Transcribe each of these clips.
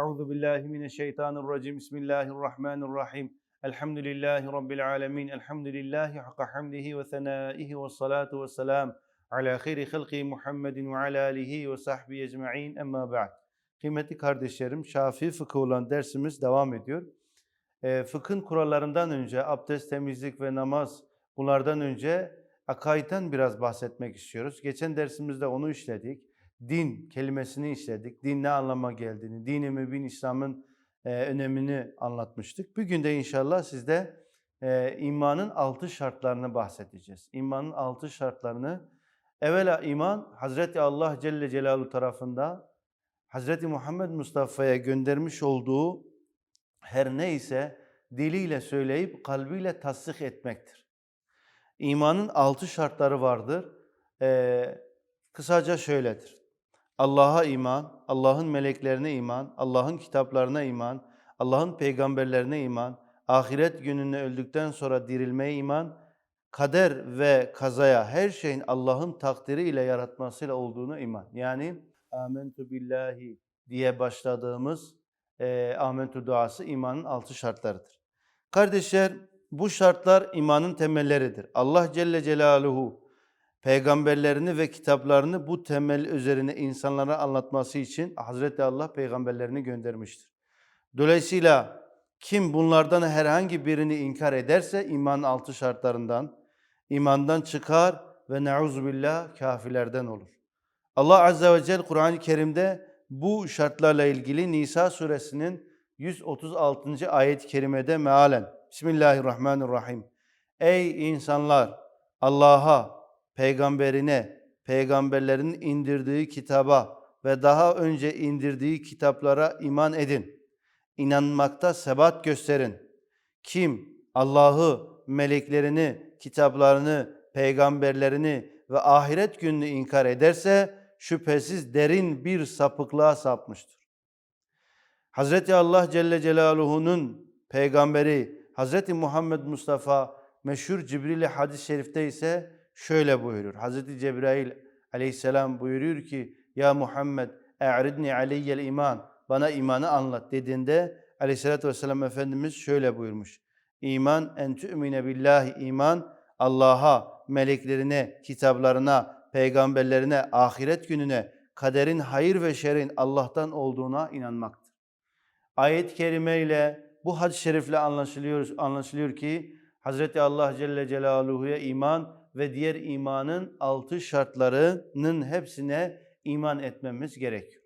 Euzu billahi mineşşeytanirracim. Bismillahirrahmanirrahim. Elhamdülillahi rabbil alamin. Elhamdülillahi hakka hamdihi ve senaihi ve salatu ve selam ala hayri halqi Muhammedin ve ala alihi ve sahbihi ecmaîn. Emma ba'd. Kıymetli kardeşlerim, Şafii fıkıh olan dersimiz devam ediyor. Ee, fıkhın kurallarından önce abdest, temizlik ve namaz bunlardan önce akaidden biraz bahsetmek istiyoruz. Geçen dersimizde onu işledik. Din kelimesini işledik. Din ne anlama geldiğini, dini mübin İslam'ın e, önemini anlatmıştık. Bugün de inşallah sizde e, imanın altı şartlarını bahsedeceğiz. İmanın altı şartlarını evvela iman Hazreti Allah Celle Celaluhu tarafında Hazreti Muhammed Mustafa'ya göndermiş olduğu her neyse diliyle söyleyip kalbiyle tasdik etmektir. İmanın altı şartları vardır. Ee, kısaca şöyledir. Allah'a iman, Allah'ın meleklerine iman, Allah'ın kitaplarına iman, Allah'ın peygamberlerine iman, ahiret gününe öldükten sonra dirilmeye iman, kader ve kazaya her şeyin Allah'ın takdiri ile yaratmasıyla olduğunu iman. Yani amentu billahi diye başladığımız e, amentu duası imanın altı şartlarıdır. Kardeşler bu şartlar imanın temelleridir. Allah Celle Celaluhu peygamberlerini ve kitaplarını bu temel üzerine insanlara anlatması için Hazreti Allah peygamberlerini göndermiştir. Dolayısıyla kim bunlardan herhangi birini inkar ederse imanın altı şartlarından imandan çıkar ve neuzubillah kafirlerden olur. Allah Azze ve Celle Kur'an-ı Kerim'de bu şartlarla ilgili Nisa suresinin 136. ayet-i kerimede mealen Bismillahirrahmanirrahim. Ey insanlar Allah'a, peygamberine, peygamberlerin indirdiği kitaba ve daha önce indirdiği kitaplara iman edin. İnanmakta sebat gösterin. Kim Allah'ı, meleklerini, kitaplarını, peygamberlerini ve ahiret gününü inkar ederse şüphesiz derin bir sapıklığa sapmıştır. Hazreti Allah Celle Celaluhu'nun peygamberi Hazreti Muhammed Mustafa meşhur Cibril hadis-i şerifte ise şöyle buyuruyor. Hazreti Cebrail aleyhisselam buyuruyor ki Ya Muhammed e'ridni aleyyel iman bana imanı anlat dediğinde aleyhissalatü vesselam Efendimiz şöyle buyurmuş. İman en tü'mine billahi iman Allah'a, meleklerine, kitaplarına, peygamberlerine, ahiret gününe, kaderin hayır ve şerin Allah'tan olduğuna inanmaktır. Ayet-i kerime ile bu hadis-i şerifle anlaşılıyor, anlaşılıyor ki Hazreti Allah Celle Celaluhu'ya iman ve diğer imanın altı şartlarının hepsine iman etmemiz gerekiyor.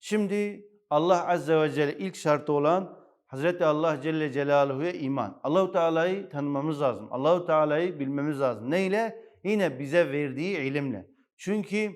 Şimdi Allah Azze ve Celle ilk şartı olan Hazreti Allah Celle Celaluhu'ya iman. Allahu Teala'yı tanımamız lazım. Allahu Teala'yı bilmemiz lazım. Neyle? Yine bize verdiği ilimle. Çünkü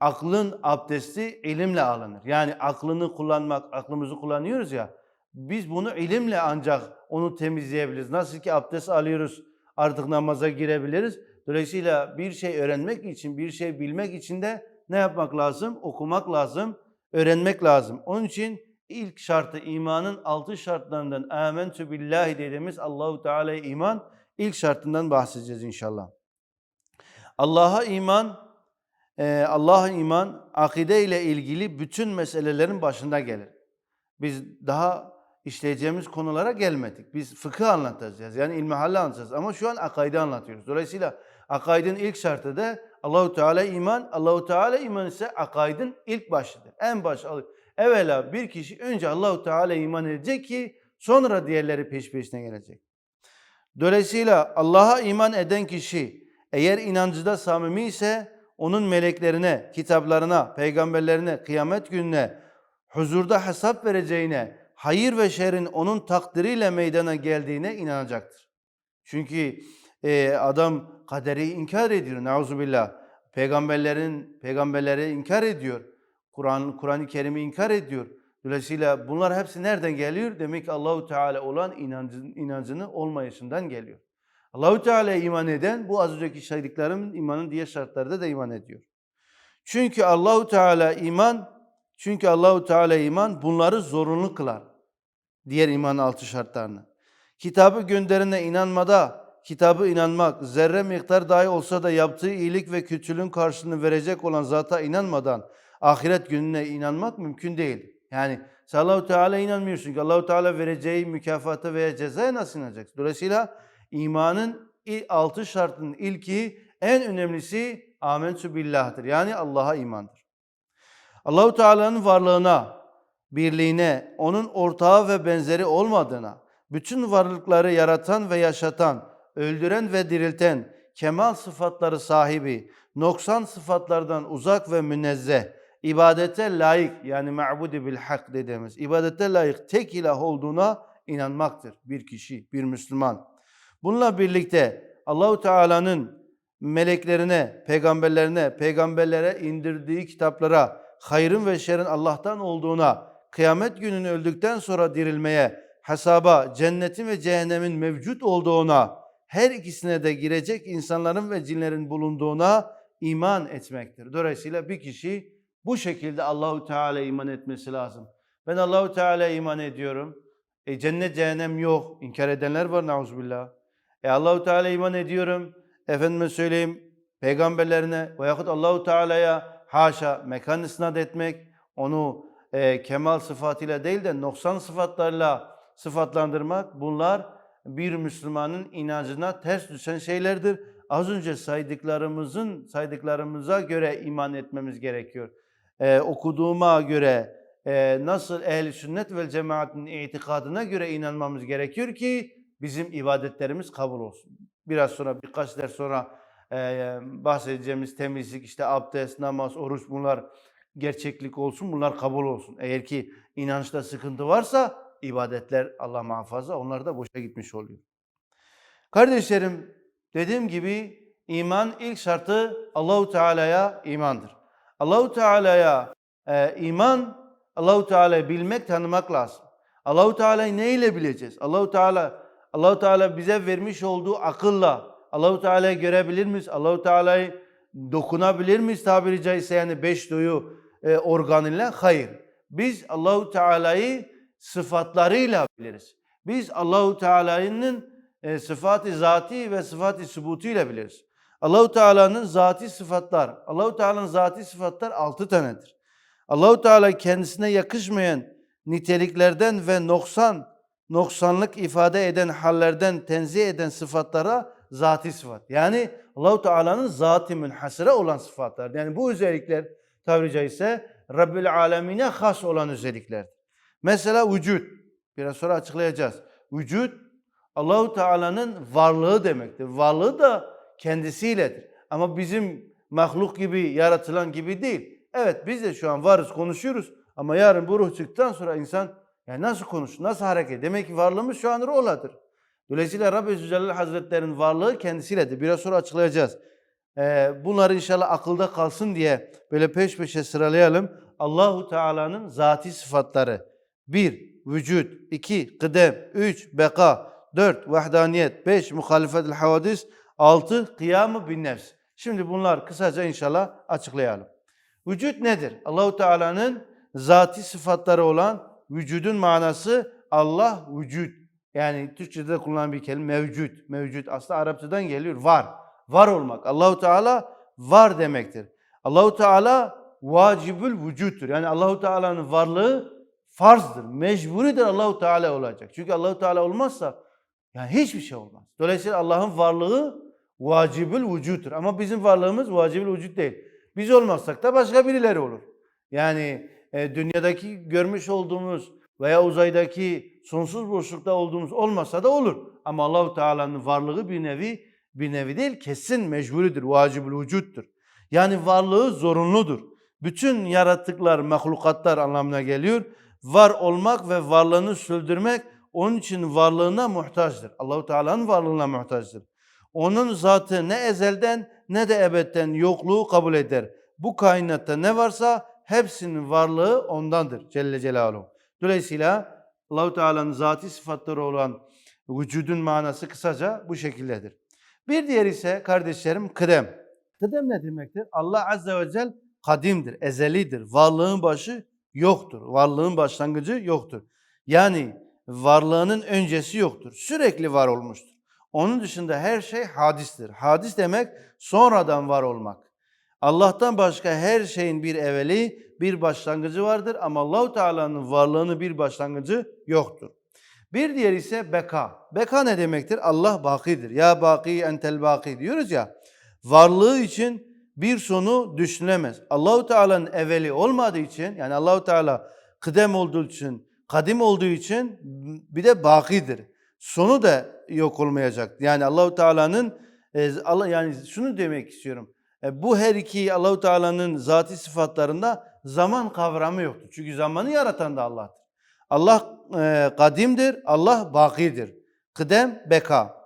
aklın abdesti ilimle alınır. Yani aklını kullanmak, aklımızı kullanıyoruz ya. Biz bunu ilimle ancak onu temizleyebiliriz. Nasıl ki abdest alıyoruz, artık namaza girebiliriz. Dolayısıyla bir şey öğrenmek için, bir şey bilmek için de ne yapmak lazım? Okumak lazım, öğrenmek lazım. Onun için ilk şartı imanın altı şartlarından amentü billahi dediğimiz Allahu Teala'ya iman ilk şartından bahsedeceğiz inşallah. Allah'a iman, e, Allah'a iman akide ile ilgili bütün meselelerin başında gelir. Biz daha işleyeceğimiz konulara gelmedik. Biz fıkıh anlatacağız. Yani ilmihalle anlatacağız. Ama şu an akaide anlatıyoruz. Dolayısıyla akaidin ilk şartı da Allahu Teala iman. Allahu Teala iman ise akaidin ilk başıdır. En baş alır. Evvela bir kişi önce Allahu Teala iman edecek ki sonra diğerleri peş peşine gelecek. Dolayısıyla Allah'a iman eden kişi eğer inancıda samimi ise onun meleklerine, kitaplarına, peygamberlerine, kıyamet gününe, huzurda hesap vereceğine, hayır ve şerrin onun takdiriyle meydana geldiğine inanacaktır. Çünkü e, adam kaderi inkar ediyor. Nauzubillah. Peygamberlerin peygamberleri inkar ediyor. Kur'an Kur'an-ı Kerim'i inkar ediyor. Dolayısıyla bunlar hepsi nereden geliyor? Demek ki Allahu Teala olan inancın, inancını olmayışından geliyor. Allahu Teala'ya iman eden bu az önceki saydıklarım imanın diğer şartlarda da iman ediyor. Çünkü Allahu Teala iman çünkü Allahu Teala iman bunları zorunlu kılar. Diğer iman altı şartlarını. Kitabı gönderene inanmada, kitabı inanmak, zerre miktar dahi olsa da yaptığı iyilik ve kötülüğün karşılığını verecek olan zata inanmadan ahiret gününe inanmak mümkün değil. Yani sen Allahu Teala'ya inanmıyorsun ki Allahu Teala vereceği mükafata veya cezaya nasıl inanacaksın? Dolayısıyla imanın altı şartının ilki en önemlisi amentü billah'tır. Yani Allah'a imandır. Allahu Teala'nın varlığına, birliğine, onun ortağı ve benzeri olmadığına, bütün varlıkları yaratan ve yaşatan, öldüren ve dirilten, kemal sıfatları sahibi, noksan sıfatlardan uzak ve münezzeh, ibadete layık yani ma'budi bil hak dediğimiz ibadete layık tek ilah olduğuna inanmaktır bir kişi, bir Müslüman. Bununla birlikte Allahu Teala'nın meleklerine, peygamberlerine, peygamberlere indirdiği kitaplara hayrın ve şerrin Allah'tan olduğuna, kıyamet gününü öldükten sonra dirilmeye, hesaba, cennetin ve cehennemin mevcut olduğuna, her ikisine de girecek insanların ve cinlerin bulunduğuna iman etmektir. Dolayısıyla bir kişi bu şekilde Allahu Teala'ya iman etmesi lazım. Ben Allahu Teala'ya iman ediyorum. E cennet cehennem yok. İnkar edenler var nauzubillah. E Allahu Teala'ya iman ediyorum. Efendime söyleyeyim peygamberlerine veyahut Allahu Teala'ya haşa mekan isnat etmek, onu e, kemal sıfatıyla değil de noksan sıfatlarla sıfatlandırmak bunlar bir Müslümanın inancına ters düşen şeylerdir. Az önce saydıklarımızın saydıklarımıza göre iman etmemiz gerekiyor. Ee, okuduğuma göre e, nasıl ehli sünnet ve cemaatin itikadına göre inanmamız gerekiyor ki bizim ibadetlerimiz kabul olsun. Biraz sonra birkaç ders sonra e, bahsedeceğimiz temizlik işte abdest, namaz, oruç bunlar gerçeklik olsun, bunlar kabul olsun. Eğer ki inançta sıkıntı varsa ibadetler Allah muhafaza onlar da boşa gitmiş oluyor. Kardeşlerim dediğim gibi iman ilk şartı Allahu Teala'ya imandır. Allahu Teala'ya e, iman Allahu Teala'yı bilmek, tanımak lazım. Allahu Teala'yı ne ile bileceğiz? Allahu Teala Allahu Teala bize vermiş olduğu akılla Allahu Teala'yı görebilir miyiz? Allahu Teala'yı dokunabilir miyiz tabiri caizse yani beş duyu e, organıyla? Hayır. Biz Allahu Teala'yı sıfatlarıyla biliriz. Biz Allahu Teala'nın e, sıfat-ı zati ve sıfat-ı sübutu ile biliriz. Allahu Teala'nın zati sıfatlar, Allahu Teala'nın zati sıfatlar altı tanedir. Allahu Teala kendisine yakışmayan niteliklerden ve noksan, noksanlık ifade eden hallerden tenzih eden sıfatlara zati sıfat. Yani Allahu Teala'nın zati münhasıra olan sıfatlar. Yani bu özellikler tabiri caizse Rabbil Alemine has olan özelliklerdir. Mesela vücut. Biraz sonra açıklayacağız. Vücut Allahu Teala'nın varlığı demektir. Varlığı da kendisiyledir. Ama bizim mahluk gibi, yaratılan gibi değil. Evet biz de şu an varız, konuşuyoruz. Ama yarın bu ruh çıktıktan sonra insan yani nasıl konuşur, nasıl hareket? Demek ki varlığımız şu an ruhladır. Dolayısıyla Rabbi Zülcelal Hazretleri'nin varlığı kendisiyledir. Biraz sonra açıklayacağız. Ee, bunları inşallah akılda kalsın diye böyle peş peşe sıralayalım. Allahu Teala'nın zati sıfatları. Bir, vücut. iki kıdem. Üç, beka. Dört, vahdaniyet. Beş, muhalefetul havadis. Altı, kıyamı bin nefs. Şimdi bunlar kısaca inşallah açıklayalım. Vücut nedir? Allahu Teala'nın zati sıfatları olan vücudun manası Allah vücut. Yani Türkçe'de kullanılan bir kelime mevcut. Mevcut aslında Arapçadan geliyor. Var. Var olmak. Allahu Teala var demektir. Allahu Teala vacibül vücuttur. Yani Allahu Teala'nın varlığı farzdır. Mecburidir Allahu Teala olacak. Çünkü Allahu Teala olmazsa yani hiçbir şey olmaz. Dolayısıyla Allah'ın varlığı vacibül vücuttur. Ama bizim varlığımız vacibül vücut değil. Biz olmazsak da başka birileri olur. Yani e, dünyadaki görmüş olduğumuz veya uzaydaki sonsuz boşlukta olduğumuz olmasa da olur. Ama Allahu Teala'nın varlığı bir nevi bir nevi değil kesin mecburidir, vacibül vücuttur. Yani varlığı zorunludur. Bütün yaratıklar, mahlukatlar anlamına geliyor. Var olmak ve varlığını sürdürmek onun için varlığına muhtaçtır. Allahu Teala'nın varlığına muhtaçtır. Onun zatı ne ezelden ne de ebedden yokluğu kabul eder. Bu kainatta ne varsa hepsinin varlığı ondandır Celle Celaluhu. Dolayısıyla Allahu Teala'nın zati sıfatları olan vücudun manası kısaca bu şekildedir. Bir diğer ise kardeşlerim kıdem. Kıdem ne demektir? Allah Azze ve Celle kadimdir, ezelidir. Varlığın başı yoktur. Varlığın başlangıcı yoktur. Yani varlığının öncesi yoktur. Sürekli var olmuştur. Onun dışında her şey hadistir. Hadis demek sonradan var olmak. Allah'tan başka her şeyin bir evveli, bir başlangıcı vardır ama Allahu Teala'nın varlığının bir başlangıcı yoktur. Bir diğer ise beka. Beka ne demektir? Allah bakidir. Ya baki entel baki diyoruz ya. Varlığı için bir sonu düşünülemez. Allahu Teala'nın evveli olmadığı için yani Allahu Teala kıdem olduğu için, kadim olduğu için bir de bakidir. Sonu da yok olmayacak. Yani Allahu Teala'nın e, yani şunu demek istiyorum. E, bu her iki Allahu Teala'nın zati sıfatlarında zaman kavramı yoktur. Çünkü zamanı yaratan da Allah'tır. Allah e, kadimdir, Allah bakidir. Kıdem, beka.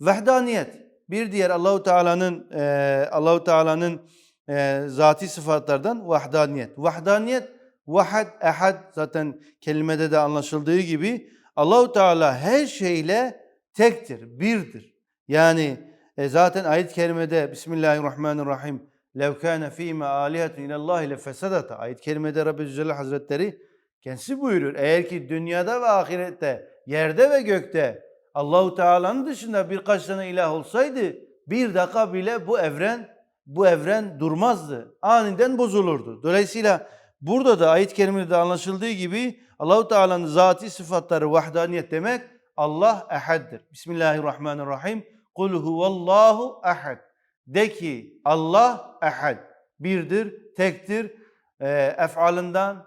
Vehdaniyet bir diğer Allahu Teala'nın e, Allahu Teala'nın e, zati sıfatlardan vahdaniyet. Vahdaniyet vahad ehad zaten kelimede de anlaşıldığı gibi Allahu Teala her şeyle tektir, birdir. Yani e, zaten ayet-i kerimede Bismillahirrahmanirrahim lev kâne fîmâ âlihetun ilallâhi lefesadata ayet-i kerimede Rabbi Zülcelal Hazretleri kendisi buyuruyor. Eğer ki dünyada ve ahirette, yerde ve gökte Allahu Teala'nın dışında birkaç tane ilah olsaydı bir dakika bile bu evren bu evren durmazdı. Aniden bozulurdu. Dolayısıyla burada da ayet-i kerimede de anlaşıldığı gibi Allahu Teala'nın zati sıfatları vahdaniyet demek Allah ehaddir. Bismillahirrahmanirrahim. Kul huvallahu ehad. De ki Allah ehad. Birdir, tektir. E, efalından,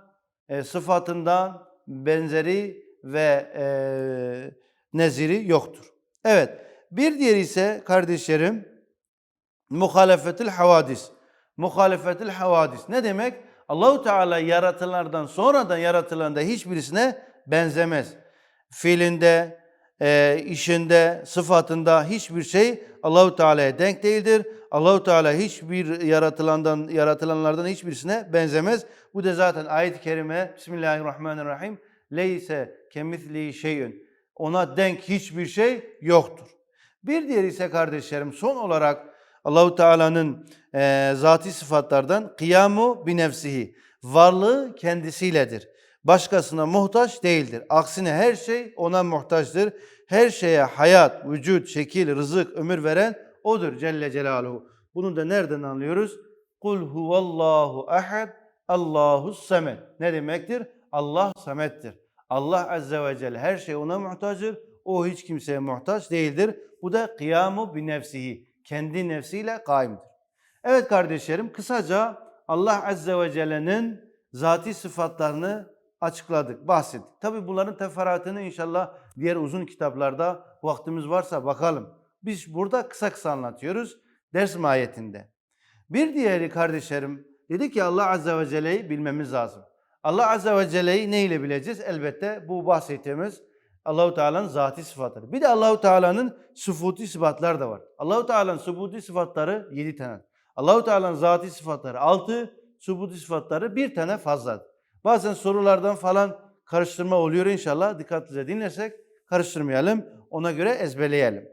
e, sıfatından benzeri ve e, neziri yoktur. Evet. Bir diğeri ise kardeşlerim muhalefetil havadis. Muhalefetil havadis ne demek? Allahu Teala yaratılanlardan sonradan yaratılanında hiçbirisine benzemez. Fiilinde, e, işinde, sıfatında hiçbir şey Allahu Teala'ya denk değildir. Allahu Teala hiçbir yaratılandan yaratılanlardan hiçbirisine benzemez. Bu da zaten ayet-i kerime Bismillahirrahmanirrahim. Leyse kemisli şeyün. Ona denk hiçbir şey yoktur. Bir diğer ise kardeşlerim son olarak Allahu Teala'nın e, zati sıfatlardan kıyamu bi nefsihi. Varlığı kendisiyledir. Başkasına muhtaç değildir. Aksine her şey ona muhtaçtır. Her şeye hayat, vücut, şekil, rızık, ömür veren odur Celle Celaluhu. Bunu da nereden anlıyoruz? Kul huvallahu ahad, Allahu samet. Ne demektir? Allah samettir. Allah Azze ve Celle her şey ona muhtaçtır. O hiç kimseye muhtaç değildir. Bu da kıyamu bi nefsihi. Kendi nefsiyle kaimdir. Evet kardeşlerim kısaca Allah Azze ve Celle'nin zati sıfatlarını açıkladık, bahsettik. Tabi bunların teferruatını inşallah diğer uzun kitaplarda vaktimiz varsa bakalım. Biz burada kısa kısa anlatıyoruz ders mahiyetinde. Bir diğeri kardeşlerim dedi ki Allah Azze ve Celle'yi bilmemiz lazım. Allah Azze ve Celle'yi ne ile bileceğiz? Elbette bu bahsettiğimiz Allahu Teala'nın zati sıfatları. Bir de Allahu Teala'nın sıfuti sıfatlar da var. Allahu Teala'nın sıfuti sıfatları 7 tane. Allahu Teala'nın zati sıfatları 6, sıfuti sıfatları bir tane fazladır. Bazen sorulardan falan karıştırma oluyor inşallah. Dikkatlice dinlersek karıştırmayalım. Ona göre ezberleyelim.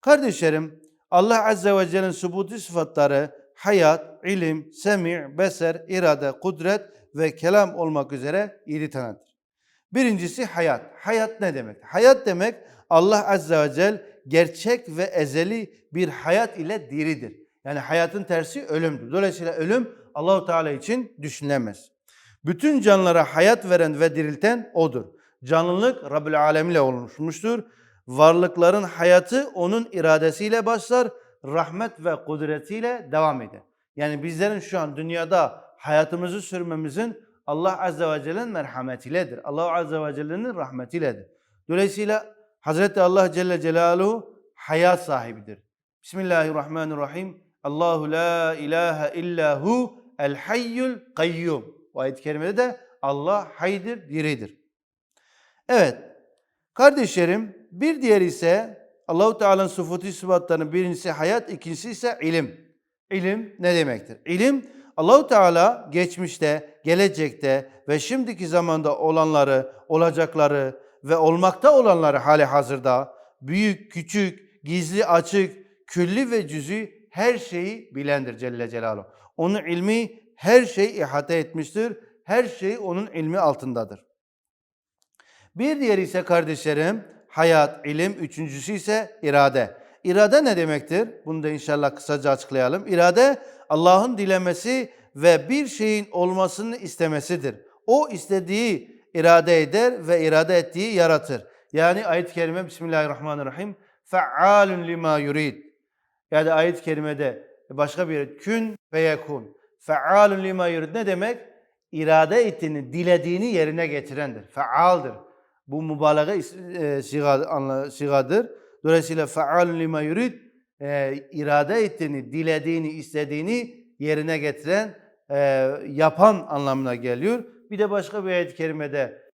Kardeşlerim Allah Azze ve Celle'nin subuti sıfatları hayat, ilim, semi', beser, irade, kudret ve kelam olmak üzere yedi tanedir. Birincisi hayat. Hayat ne demek? Hayat demek Allah Azze ve Celle gerçek ve ezeli bir hayat ile diridir. Yani hayatın tersi ölümdür. Dolayısıyla ölüm Allahu Teala için düşünülemez. Bütün canlılara hayat veren ve dirilten O'dur. Canlılık Rabbül Alem ile oluşmuştur. Varlıkların hayatı O'nun iradesiyle başlar, rahmet ve kudretiyle devam eder. Yani bizlerin şu an dünyada hayatımızı sürmemizin Allah Azze ve Celle'nin merhametiyledir. Allah Azze ve Celle'nin rahmetiyledir. Dolayısıyla Hazreti Allah Celle Celaluhu hayat sahibidir. Bismillahirrahmanirrahim. Allahu la ilahe illa hu el hayyul kayyum. Bu ayet-i kerimede de Allah haydir, diridir. Evet. Kardeşlerim bir diğer ise Allahu Teala'nın sıfatı sıfatlarının birincisi hayat, ikincisi ise ilim. İlim ne demektir? İlim Allahu Teala geçmişte, gelecekte ve şimdiki zamanda olanları, olacakları ve olmakta olanları hali hazırda büyük, küçük, gizli, açık, külli ve cüz'i her şeyi bilendir Celle Celaluhu. Onun ilmi her şeyi ihate etmiştir. Her şey onun ilmi altındadır. Bir diğeri ise kardeşlerim hayat, ilim, üçüncüsü ise irade. İrade ne demektir? Bunu da inşallah kısaca açıklayalım. İrade Allah'ın dilemesi ve bir şeyin olmasını istemesidir. O istediği irade eder ve irade ettiği yaratır. Yani ayet-i kerime Bismillahirrahmanirrahim. Fe'alun lima yurid. Yani ayet-i kerimede başka bir kün ve yekun. Fe'alun lima yurid ne demek? İrade ettiğini, dilediğini yerine getirendir. Fe'aldır. Bu mübalağa e, sigadır. Dolayısıyla fe'alun lima yurid e, irade ettiğini, dilediğini, istediğini yerine getiren, e, yapan anlamına geliyor. Bir de başka bir ayet-i kerimede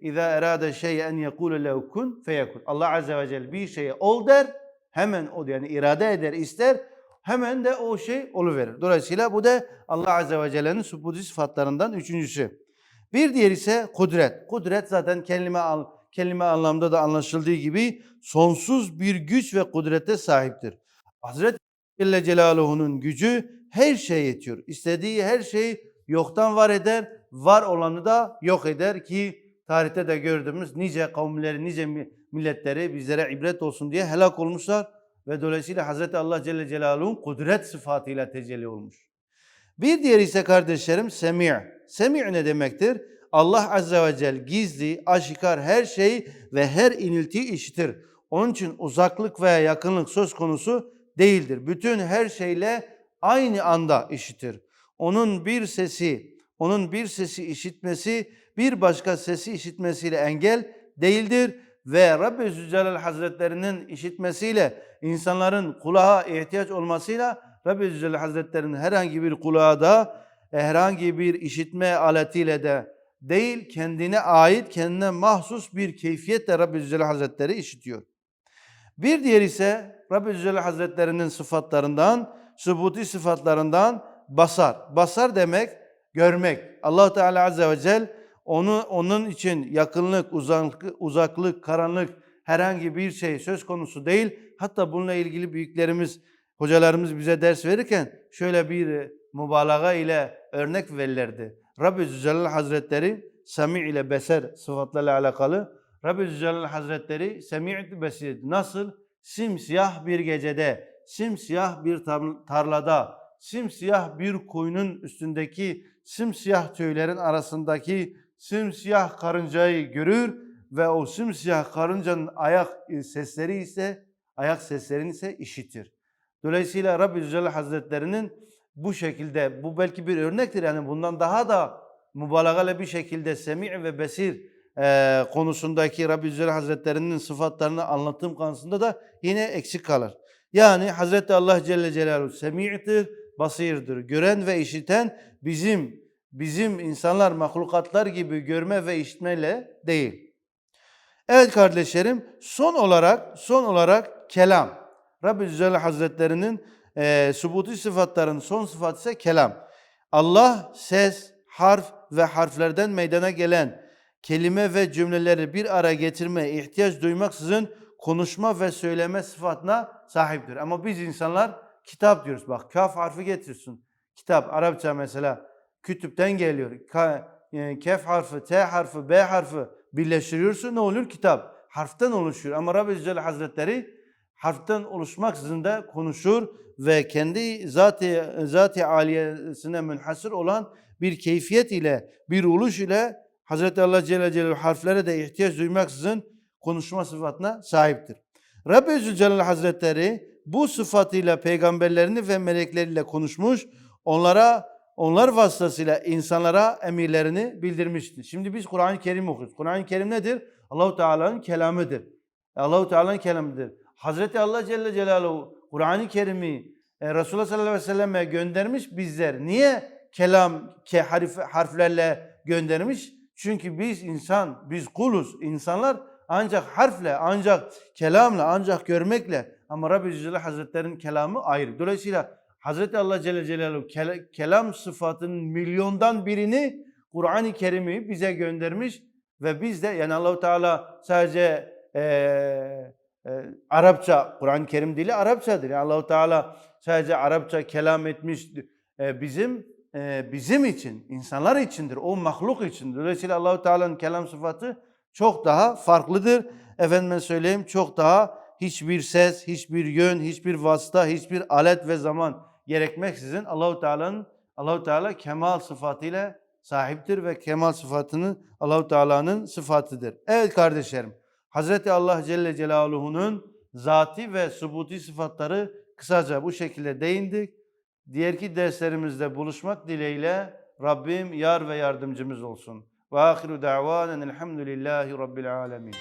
İza erade şey'en yekulu lehu kun feyekun. Allah Azze ve Celle bir şeye ol der, hemen o yani irade eder, ister, hemen de o şey oluverir. Dolayısıyla bu da Allah Azze ve Celle'nin subuti sıfatlarından üçüncüsü. Bir diğer ise kudret. Kudret zaten kelime al, kelime anlamda da anlaşıldığı gibi sonsuz bir güç ve kudrete sahiptir. Hazreti Celle Celaluhu'nun gücü her şeye yetiyor. İstediği her şeyi yoktan var eder, var olanı da yok eder ki tarihte de gördüğümüz nice kavimleri, nice mi- milletleri bizlere ibret olsun diye helak olmuşlar ve dolayısıyla Hazreti Allah Celle Celaluhu'nun kudret sıfatıyla tecelli olmuş. Bir diğeri ise kardeşlerim semi'. Semi' ne demektir? Allah Azze ve Celle gizli, aşikar her şeyi ve her iniltiyi işitir. Onun için uzaklık veya yakınlık söz konusu değildir. Bütün her şeyle aynı anda işitir. Onun bir sesi, onun bir sesi işitmesi bir başka sesi işitmesiyle engel değildir ve Rabbi Zülcelal Hazretlerinin işitmesiyle insanların kulağa ihtiyaç olmasıyla Rabbi Zülcelal Hazretlerinin herhangi bir kulağa da herhangi bir işitme aletiyle de değil kendine ait kendine mahsus bir keyfiyetle Rabbi Zülcelal Hazretleri işitiyor. Bir diğer ise Rabbi Zülcelal Hazretlerinin sıfatlarından, sübuti sıfatlarından basar. Basar demek görmek. Allah Teala Azze ve Celle onu onun için yakınlık, uzaklık, uzaklık, karanlık herhangi bir şey söz konusu değil. Hatta bununla ilgili büyüklerimiz, hocalarımız bize ders verirken şöyle bir e, mübalağa ile örnek verirlerdi. Rabbi Zülcelal Hazretleri Semi ile Beser sıfatlarla alakalı. Rabbi Zülcelal Hazretleri Semi Besir nasıl? Simsiyah bir gecede, simsiyah bir tar- tarlada, simsiyah bir koyunun üstündeki simsiyah tüylerin arasındaki simsiyah karıncayı görür ve o simsiyah karıncanın ayak e, sesleri ise ayak seslerini ise işitir. Dolayısıyla Rabbi Zülcelal Hazretlerinin bu şekilde bu belki bir örnektir yani bundan daha da mübalağalı bir şekilde semi ve besir e, konusundaki Rabbi Zülcelal Hazretlerinin sıfatlarını anlattığım konusunda da yine eksik kalır. Yani Hazreti Allah Celle Celaluhu semi'tir, basirdir. Gören ve işiten bizim bizim insanlar, mahlukatlar gibi görme ve işitmeyle değil. Evet kardeşlerim, son olarak son olarak kelam. Rabbi Zülcelal Hazretlerinin e, subuti sıfatların son sıfatı ise kelam. Allah ses, harf ve harflerden meydana gelen kelime ve cümleleri bir araya getirmeye ihtiyaç duymaksızın konuşma ve söyleme sıfatına sahiptir. Ama biz insanlar kitap diyoruz. Bak kaf harfi getirsin. Kitap Arapça mesela kütüpten geliyor. Ka, e, kef harfi, t harfi, b harfi birleştiriyorsun ne olur? Kitap. Harften oluşuyor. Ama Rabbi Zülcelal Hazretleri harften oluşmaksızın da konuşur ve kendi zati zati aliyesine münhasır olan bir keyfiyet ile, bir oluş ile Hazreti Allah Celle Celaluhu harflere de ihtiyaç duymaksızın konuşma sıfatına sahiptir. Rabbi Zülcelal Hazretleri bu sıfatıyla peygamberlerini ve melekleriyle konuşmuş, onlara onlar vasıtasıyla insanlara emirlerini bildirmiştir. Şimdi biz Kur'an-ı Kerim okuyoruz. Kur'an-ı Kerim nedir? Allahu Teala'nın kelamıdır. Allahu Teala'nın kelamıdır. Hazreti Allah Celle Celaluhu Kur'an-ı Kerim'i e, Resulullah sallallahu aleyhi ve selleme göndermiş bizler. Niye kelam ke harf, harflerle göndermiş? Çünkü biz insan, biz kuluz, insanlar ancak harfle, ancak kelamla, ancak görmekle ama Rabbi Celle Hazretleri'nin kelamı ayrı. Dolayısıyla Hazreti Allah Celle Celaluhu kel- kelam sıfatının milyondan birini Kur'an-ı Kerim'i bize göndermiş ve biz de yani Allahu Teala sadece eee e, Arapça, Kur'an-ı Kerim dili Arapçadır. Yani Allahu Teala sadece Arapça kelam etmiş e, bizim e, bizim için, insanlar içindir. O mahluk içindir. Dolayısıyla Allahu Teala'nın kelam sıfatı çok daha farklıdır. Efendime söyleyeyim çok daha hiçbir ses, hiçbir yön, hiçbir vasıta, hiçbir alet ve zaman gerekmeksizin Allahu Teala'nın Allahu Teala kemal sıfatıyla sahiptir ve kemal sıfatını Allahu Teala'nın sıfatıdır. Evet kardeşlerim. Hazreti Allah Celle Celaluhu'nun zati ve subuti sıfatları kısaca bu şekilde değindik. Diğerki derslerimizde buluşmak dileğiyle Rabbim yar ve yardımcımız olsun. Ve ahiru da'vanen elhamdülillahi rabbil alemin.